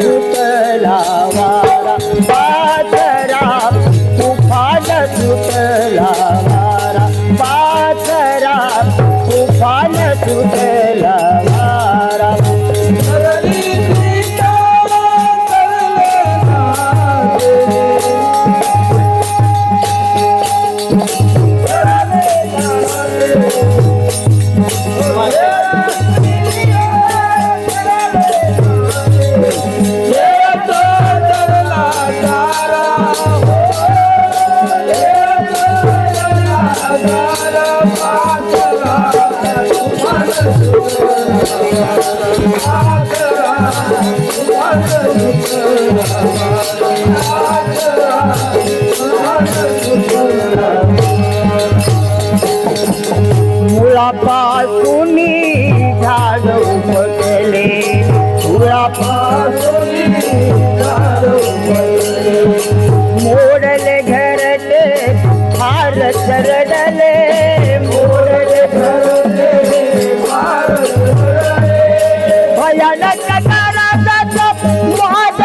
तुफान तुटला वारा पाखरा तुफान तुटला वारा पाखरा तुफान मुळापासून झाड उपटले. मुळापासून भक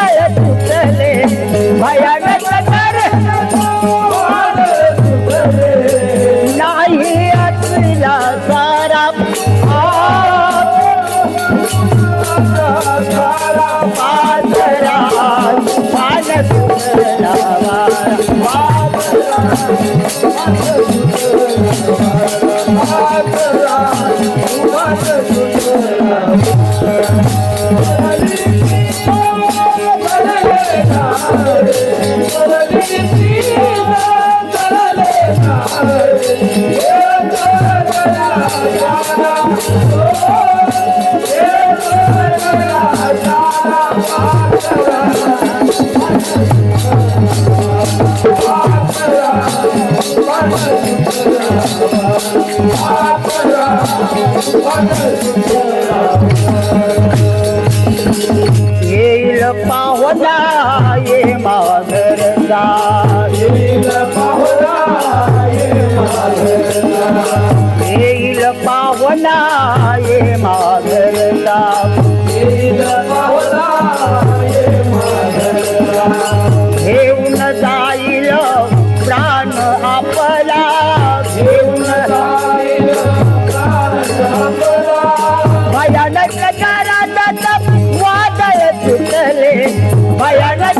नाही तकार सारा सारा पालत येईल पावला ये मागरचा येईल ये घेऊन जाईल प्राण आपला घेऊन भयानक कराचा वादळ भयानक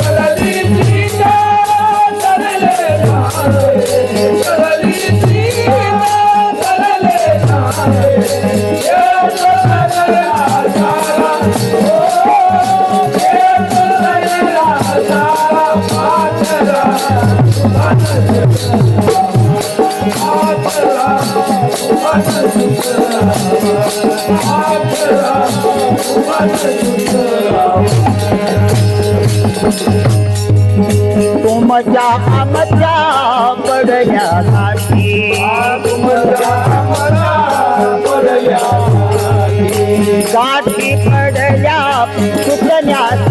पान तुटला पागरा तुमच्या आमच्या पडण्यासाठी गाठी पडल्या सुटण्यासाठी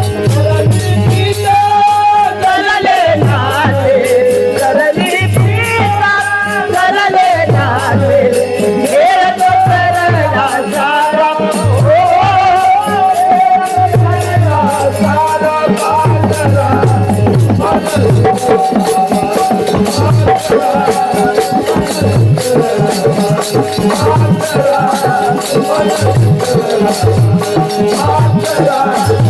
Thank you.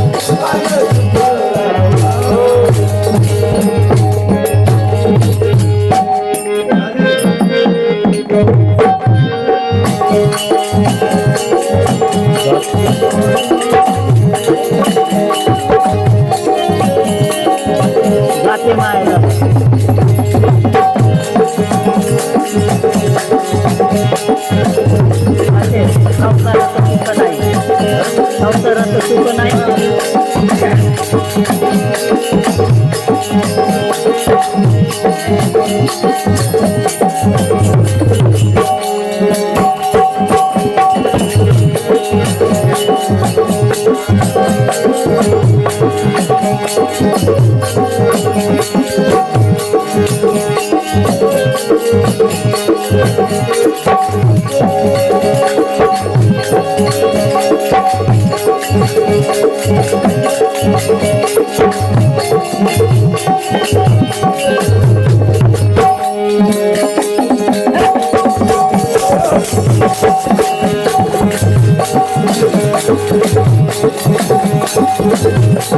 ちょっと待って。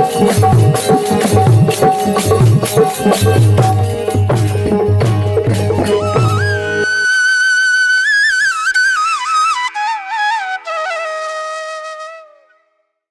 Música